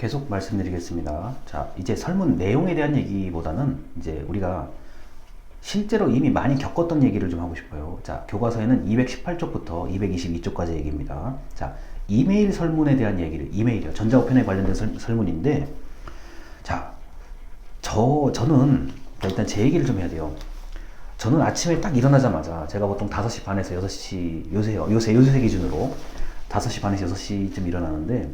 계속 말씀드리겠습니다. 자, 이제 설문 내용에 대한 얘기보다는 이제 우리가 실제로 이미 많이 겪었던 얘기를 좀 하고 싶어요. 자, 교과서에는 218쪽부터 222쪽까지 얘기입니다. 자, 이메일 설문에 대한 얘기를, 이메일이요. 전자우편에 관련된 설, 설문인데, 자, 저, 저는, 일단 제 얘기를 좀 해야 돼요. 저는 아침에 딱 일어나자마자 제가 보통 5시 반에서 6시, 요새요, 요새, 요새 기준으로 5시 반에서 6시쯤 일어나는데,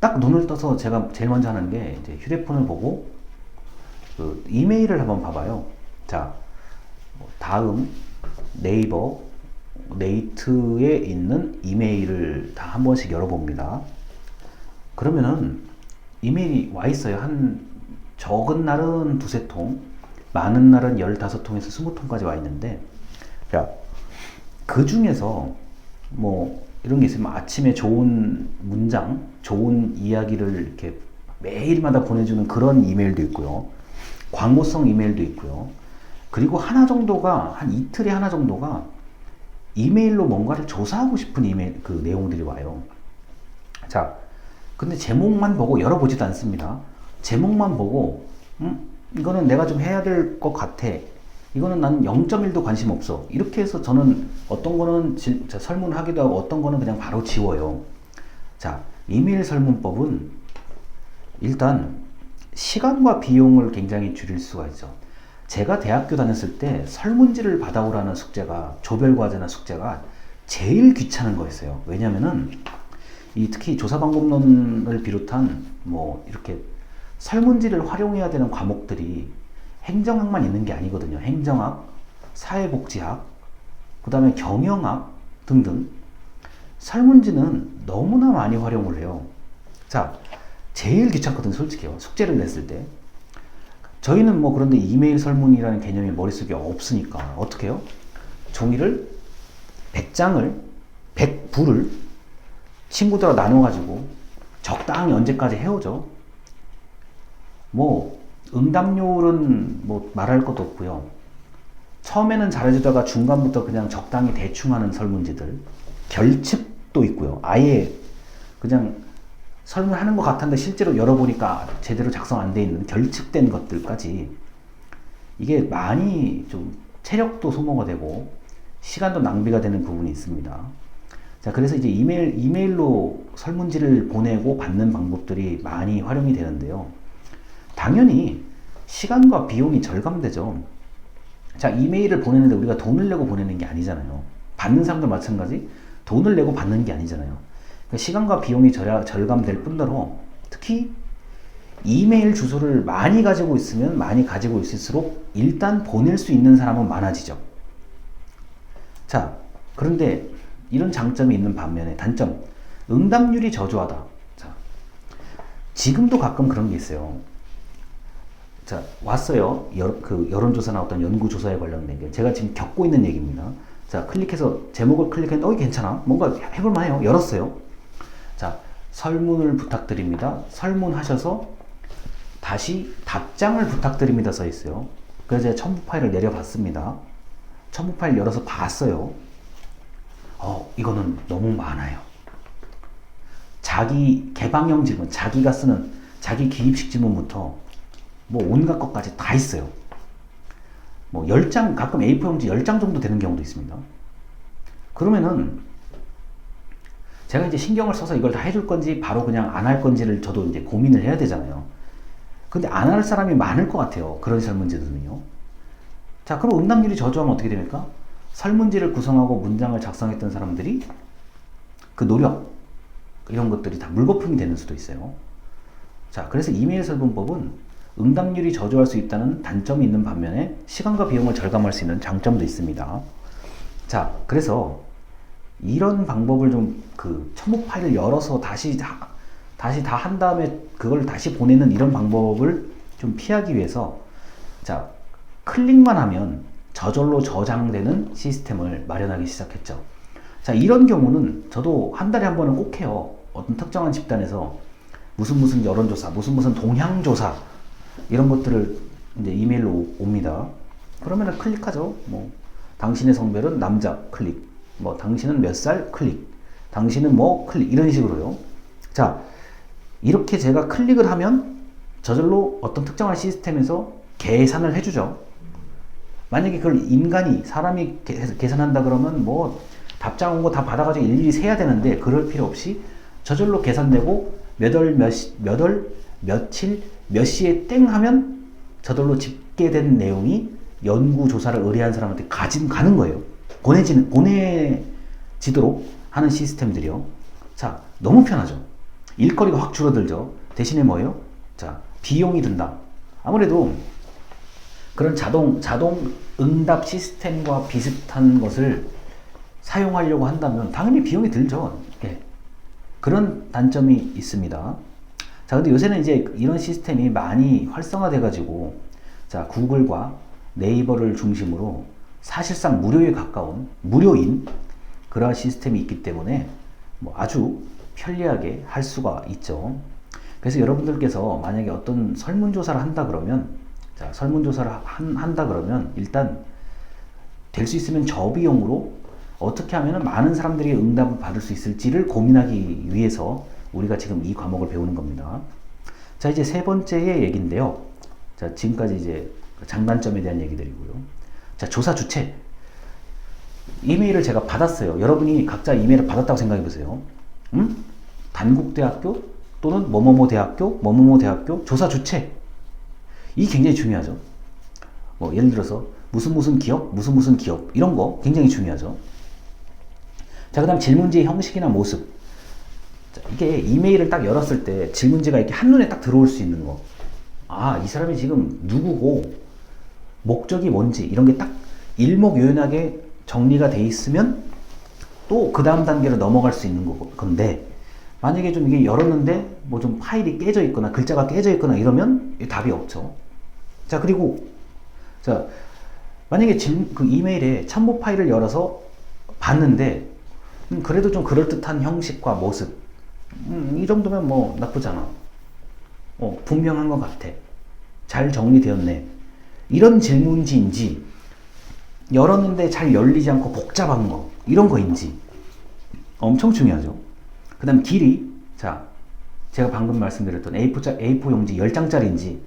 딱 눈을 떠서 제가 제일 먼저 하는 게 이제 휴대폰을 보고 그 이메일을 한번 봐봐요. 자, 뭐 다음 네이버 네이트에 있는 이메일을 다 한 번씩 열어봅니다. 그러면은 이메일이 와 있어요. 한 적은 날은 두세 통, 많은 날은 열다섯 통에서 스무 통까지 와 있는데, 자, 그 중에서 뭐 이런 게 있으면 아침에 좋은 문장, 좋은 이야기를 이렇게 매일마다 보내주는 그런 이메일도 있고요. 광고성 이메일도 있고요. 그리고 하나 정도가, 한 이틀에 하나 정도가 이메일로 뭔가를 조사하고 싶은 이메일, 그 내용들이 와요. 자, 근데 제목만 보고 열어보지도 않습니다. 제목만 보고, 음, 이거는 내가 좀 해야 될 것 같아. 이거는 난 0.1도 관심 없어. 이렇게 해서 저는 어떤 거는 지, 자, 설문을 하기도 하고 어떤 거는 그냥 바로 지워요. 자, 이메일 설문법은 일단 시간과 비용을 굉장히 줄일 수가 있죠. 제가 대학교 다녔을 때 설문지를 받아오라는 숙제가 조별 과제나 숙제가 제일 귀찮은 거였어요. 왜냐면은 이 특히 조사 방법론을 비롯한 뭐 이렇게 설문지를 활용해야 되는 과목들이 행정학만 있는 게 아니거든요. 행정학, 사회복지학, 그 다음에 경영학 등등. 설문지는 너무나 많이 활용을 해요. 자, 제일 귀찮거든, 솔직히요. 숙제를 냈을 때. 저희는 뭐 그런데 이메일 설문이라는 개념이 머릿속에 없으니까 어떻게 해요? 종이를 100장을 100부를 친구들하고 나눠 가지고 적당히 언제까지 해오죠. 뭐 응답률은 뭐 말할 것도 없고요. 처음에는 잘해주다가 중간부터 그냥 적당히 대충 하는 설문지들. 결측도 있고요. 아예 그냥 설문하는 것 같았는데 실제로 열어보니까 제대로 작성 안 돼 있는 결측된 것들까지 이게 많이 좀 체력도 소모가 되고 시간도 낭비가 되는 부분이 있습니다. 자, 그래서 이제 이메일, 이메일로 설문지를 보내고 받는 방법들이 많이 활용이 되는데요. 당연히 시간과 비용이 절감되죠. 자, 이메일을 보내는데 우리가 돈을 내고 보내는 게 아니잖아요. 받는 사람도 마찬가지 돈을 내고 받는 게 아니잖아요. 그러니까 시간과 비용이 절, 절감될 뿐더러 특히 이메일 주소를 많이 가지고 있으면 많이 가지고 있을수록 일단 보낼 수 있는 사람은 많아지죠. 자, 그런데 이런 장점이 있는 반면에 단점, 응답률이 저조하다. 자, 지금도 가끔 그런 게 있어요. 자, 왔어요. 여, 그 여론조사나 어떤 연구조사에 관련된 게. 제가 지금 겪고 있는 얘기입니다. 자, 클릭해서 제목을 클릭했는데, 어, 괜찮아. 뭔가 해볼만 해요. 열었어요. 자, 설문을 부탁드립니다. 설문하셔서 다시 답장을 부탁드립니다. 써 있어요. 그래서 제가 첨부 파일을 내려봤습니다. 첨부 파일 열어서 봤어요. 어, 이거는 너무 많아요. 자기 개방형 질문, 자기가 쓰는 자기 기입식 질문부터 뭐 온갖 것까지 다 있어요. 뭐 10장, 가끔 A4 용지 10장 정도 되는 경우도 있습니다. 그러면은 제가 이제 신경을 써서 이걸 다 해줄 건지 바로 그냥 안 할 건지를 저도 이제 고민을 해야 되잖아요. 근데 안 할 사람이 많을 것 같아요. 그런 설문지들은요. 자, 그럼 응답률이 저조하면 어떻게 됩니까? 설문지를 구성하고 문장을 작성했던 사람들이 그 노력, 이런 것들이 다 물거품이 되는 수도 있어요. 자, 그래서 이메일 설문법은 응답률이 저조할 수 있다는 단점이 있는 반면에 시간과 비용을 절감할 수 있는 장점도 있습니다. 자, 그래서 이런 방법을 좀 그 첨부 파일을 열어서 다시 다, 다시 다 한 다음에 그걸 다시 보내는 이런 방법을 좀 피하기 위해서 자, 클릭만 하면 저절로 저장되는 시스템을 마련하기 시작했죠. 자, 이런 경우는 저도 한 달에 한 번은 꼭 해요. 어떤 특정한 집단에서 무슨 무슨 여론조사, 무슨 무슨 동향조사, 이런 것들을 이제 이메일로 옵니다. 그러면은 클릭하죠. 뭐, 당신의 성별은 남자, 클릭. 뭐, 당신은 몇 살, 클릭. 당신은 뭐, 클릭. 이런 식으로요. 자, 이렇게 제가 클릭을 하면 저절로 어떤 특정한 시스템에서 계산을 해주죠. 만약에 그걸 인간이 사람이 계- 계산한다 그러면 뭐 답장 온 거 다 받아가지고 일일이 세야 되는데 그럴 필요 없이 저절로 계산되고 몇월 몇월 며칠 몇 시에 땡 하면 저절로 집계된 내용이 연구 조사를 의뢰한 사람한테 가진 가는 거예요. 보내지는 보내지도록 하는 시스템들이요. 자 너무 편하죠. 일거리가 확 줄어들죠. 대신에 뭐예요? 자 비용이 든다. 아무래도 그런 자동 자동 응답 시스템과 비슷한 것을 사용하려고 한다면 당연히 비용이 들죠. 예. 그런 단점이 있습니다. 자, 근데 요새는 이제 이런 시스템이 많이 활성화돼 가지고 자, 구글과 네이버를 중심으로 사실상 무료에 가까운 무료인 그러한 시스템이 있기 때문에 뭐 아주 편리하게 할 수가 있죠. 그래서 여러분들께서 만약에 어떤 설문조사를 한다 그러면 자, 설문조사를 한, 한다 그러면 일단 될 수 있으면 저비용으로 어떻게 하면 많은 사람들이 응답을 받을 수 있을지를 고민하기 위해서 우리가 지금 이 과목을 배우는 겁니다. 자, 이제 세 번째의 얘기인데요. 자, 지금까지 이제 장단점에 대한 얘기들이고요. 자, 조사 주체. 이메일을 제가 받았어요. 여러분이 각자 이메일을 받았다고 생각해 보세요. 음? 단국대학교 또는 뭐뭐뭐 대학교, 뭐뭐뭐 대학교 조사 주체. 이 굉장히 중요하죠. 뭐 예를 들어서 무슨 무슨 기업, 무슨 무슨 기업 이런 거 굉장히 중요하죠. 자, 그다음 질문지의 형식이나 모습. 자, 이게 이메일을 딱 열었을 때 질문지가 이렇게 한눈에 딱 들어올 수 있는 거. 아, 이 사람이 지금 누구고 목적이 뭔지 이런 게 딱 일목요연하게 정리가 돼 있으면 또 그 다음 단계로 넘어갈 수 있는 거고. 건데 만약에 좀 이게 열었는데 뭐 좀 파일이 깨져 있거나 글자가 깨져 있거나 이러면 답이 없죠. 자, 그리고 자, 만약에 질, 그 이메일에 참모 파일을 열어서 봤는데 음, 그래도 좀 그럴듯한 형식과 모습 음, 이 정도면 뭐 나쁘지 않아. 어, 분명한 것 같아. 잘 정리되었네. 이런 질문지인지 열었는데 잘 열리지 않고 복잡한 거 이런 거인지 엄청 중요하죠. 그 다음 길이 자 제가 방금 말씀드렸던 A4, A4 용지 10장짜리인지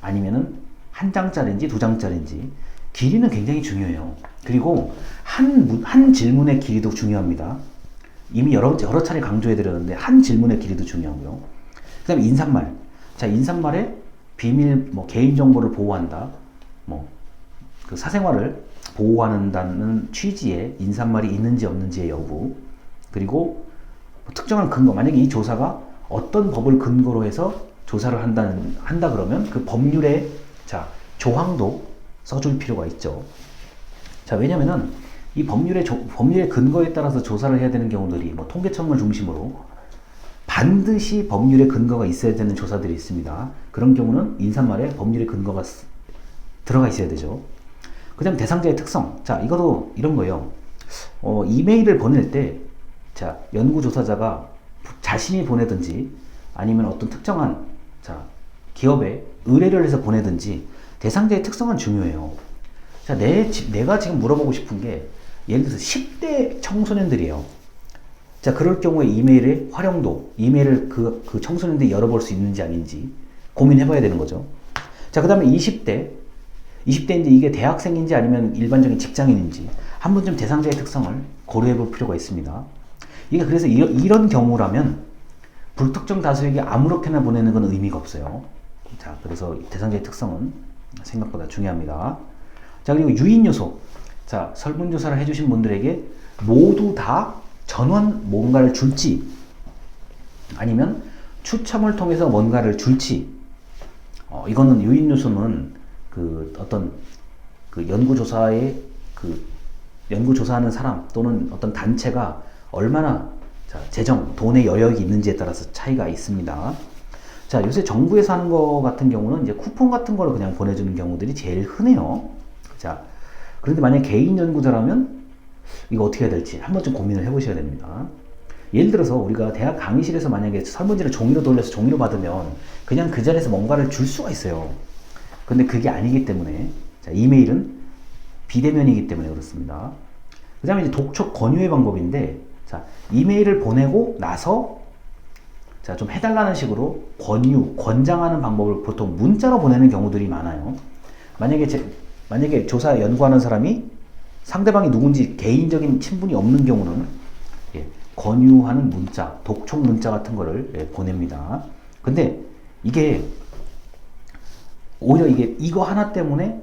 아니면은 한 장짜리인지 두 장짜리인지 길이는 굉장히 중요해요. 그리고 한, 문- 한 질문의 길이도 중요합니다. 이미 여러, 여러 차례 강조해드렸는데 한 질문의 길이도 중요하고요. 그 다음에 인사말. 자, 인사말에 비밀, 뭐, 개인정보를 보호한다. 뭐, 그 사생활을 보호한다는 취지의 인사말이 있는지 없는지의 여부. 그리고 뭐 특정한 근거. 만약에 이 조사가 어떤 법을 근거로 해서 조사를 한다는, 한다 그러면 그 법률의, 자, 조항도 써줄 필요가 있죠. 자, 왜냐면은 이 법률의 조- 법률의 근거에 따라서 조사를 해야 되는 경우들이 뭐 통계청을 중심으로 반드시 법률의 근거가 있어야 되는 조사들이 있습니다. 그런 경우는 인사말에 법률의 근거가 쓰- 들어가 있어야 되죠. 그다음 대상자의 특성. 자, 이것도 이런 거예요. 어, 이메일을 보낼 때, 자, 연구조사자가 자신이 보내든지 아니면 어떤 특정한 자, 기업에 의뢰를 해서 보내든지 대상자의 특성은 중요해요. 자, 내, 지- 내가 지금 물어보고 싶은 게 예를 들어서 10대 청소년들이에요. 자, 그럴 경우에 이메일의 활용도, 이메일을 그, 그 청소년들이 열어볼 수 있는지 아닌지 고민해봐야 되는 거죠. 자, 그 다음에 20대. 20대인데 이게 대학생인지 아니면 일반적인 직장인인지 한 번쯤 대상자의 특성을 고려해 볼 필요가 있습니다. 이게 그래서 이, 이런 경우라면 불특정 다수에게 아무렇게나 보내는 건 의미가 없어요. 자, 그래서 대상자의 특성은 생각보다 중요합니다. 자, 그리고 유인 요소. 자, 설문조사를 해주신 분들에게 모두 다 전원 뭔가를 줄지, 아니면 추첨을 통해서 뭔가를 줄지, 어, 이거는 유인 요소는 그 어떤 그 연구조사의 그 연구조사하는 사람 또는 어떤 단체가 얼마나 자, 재정, 돈의 여력이 있는지에 따라서 차이가 있습니다. 자, 요새 정부에서 하는 거 같은 경우는 이제 쿠폰 같은 걸 그냥 보내주는 경우들이 제일 흔해요. 자, 그런데 만약 개인 연구자라면 이거 어떻게 해야 될지 한 번쯤 고민을 해보셔야 됩니다. 예를 들어서 우리가 대학 강의실에서 만약에 설문지를 종이로 돌려서 종이로 받으면 그냥 그 자리에서 뭔가를 줄 수가 있어요. 근데 그게 아니기 때문에 자, 이메일은 비대면이기 때문에 그렇습니다. 그 다음에 이제 독촉 권유의 방법인데 자, 이메일을 보내고 나서 자, 좀 해달라는 식으로 권유, 권장하는 방법을 보통 문자로 보내는 경우들이 많아요. 만약에 제, 만약에 조사 연구하는 사람이 상대방이 누군지 개인적인 친분이 없는 경우는 예, 권유하는 문자, 독촉 문자 같은 거를 예, 보냅니다. 근데 이게 오히려 이게 이거 하나 때문에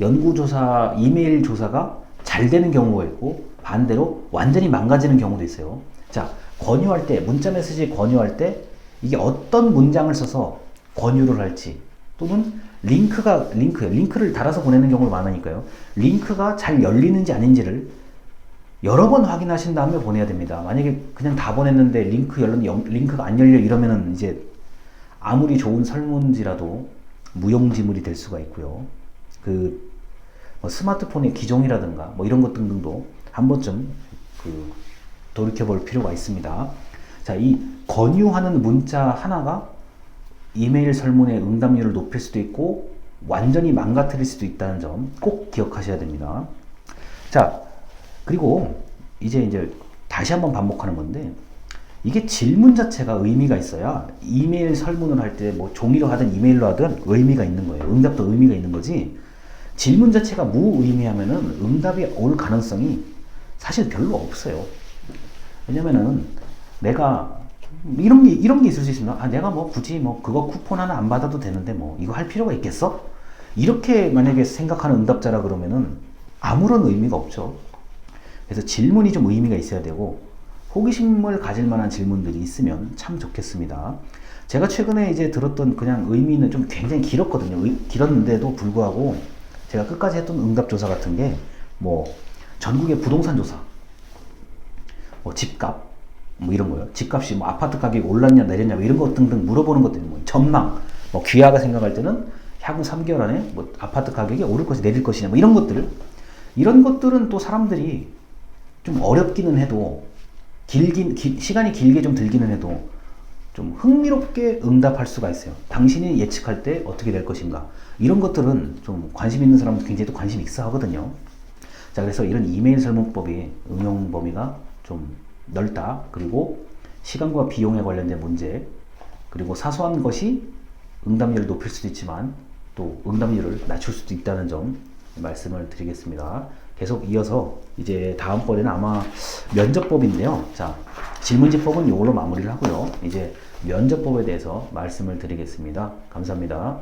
연구조사, 이메일 조사가 잘 되는 경우가 있고 반대로 완전히 망가지는 경우도 있어요. 자, 권유할 때, 문자 메시지 권유할 때 이게 어떤 문장을 써서 권유를 할지 또는 링크가, 링크, 링크를 달아서 보내는 경우가 많으니까요. 링크가 잘 열리는지 아닌지를 여러 번 확인하신 다음에 보내야 됩니다. 만약에 그냥 다 보냈는데 링크 열렸는데 링크가 안 열려 이러면은 이제 아무리 좋은 설문지라도 무용지물이 될 수가 있고요. 그 뭐 스마트폰의 기종이라든가 뭐 이런 것 등등도 한 번쯤 그 돌이켜 볼 필요가 있습니다. 자, 이 권유하는 문자 하나가 이메일 설문의 응답률을 높일 수도 있고 완전히 망가뜨릴 수도 있다는 점 꼭 기억하셔야 됩니다. 자, 그리고 이제 이제 다시 한번 반복하는 건데 이게 질문 자체가 의미가 있어야 이메일 설문을 할 때 뭐 종이로 하든 이메일로 하든 의미가 있는 거예요. 응답도 의미가 있는 거지. 질문 자체가 무의미하면은 응답이 올 가능성이 사실 별로 없어요. 왜냐면은 내가 이런 게 이런 게 있을 수 있습니다. 아 내가 뭐 굳이 뭐 그거 쿠폰 하나 안 받아도 되는데 뭐 이거 할 필요가 있겠어? 이렇게 만약에 생각하는 응답자라 그러면은 아무런 의미가 없죠. 그래서 질문이 좀 의미가 있어야 되고 호기심을 가질 만한 질문들이 있으면 참 좋겠습니다. 제가 최근에 이제 들었던 그냥 의미는 좀 굉장히 길었거든요. 의- 길었는데도 불구하고 제가 끝까지 했던 응답 조사 같은 게 뭐 전국의 부동산 조사, 뭐 집값, 뭐 이런 거요. 집값이 뭐 아파트 가격이 올랐냐 내렸냐 뭐 이런 것 등등 물어보는 것들이 뭐 전망, 뭐 귀하가 생각할 때는 향후 3개월 안에 뭐 아파트 가격이 오를 것이 내릴 것이냐 뭐 이런 것들 이런 것들은 또 사람들이 좀 어렵기는 해도 길긴 기- 시간이 길게 좀 들기는 해도 좀 흥미롭게 응답할 수가 있어요. 당신이 예측할 때 어떻게 될 것인가 이런 것들은 좀 관심 있는 사람은 굉장히 또 관심 있어 하거든요. 자 그래서 이런 이메일 설문법이 응용 범위가 좀 넓다. 그리고 시간과 비용에 관련된 문제 그리고 사소한 것이 응답률을 높일 수도 있지만 또 응답률을 낮출 수도 있다는 점 말씀을 드리겠습니다. 계속 이어서 이제 다음번에는 아마 면접법인데요. 자, 질문지법은 이걸로 마무리를 하고요. 이제 면접법에 대해서 말씀을 드리겠습니다. 감사합니다.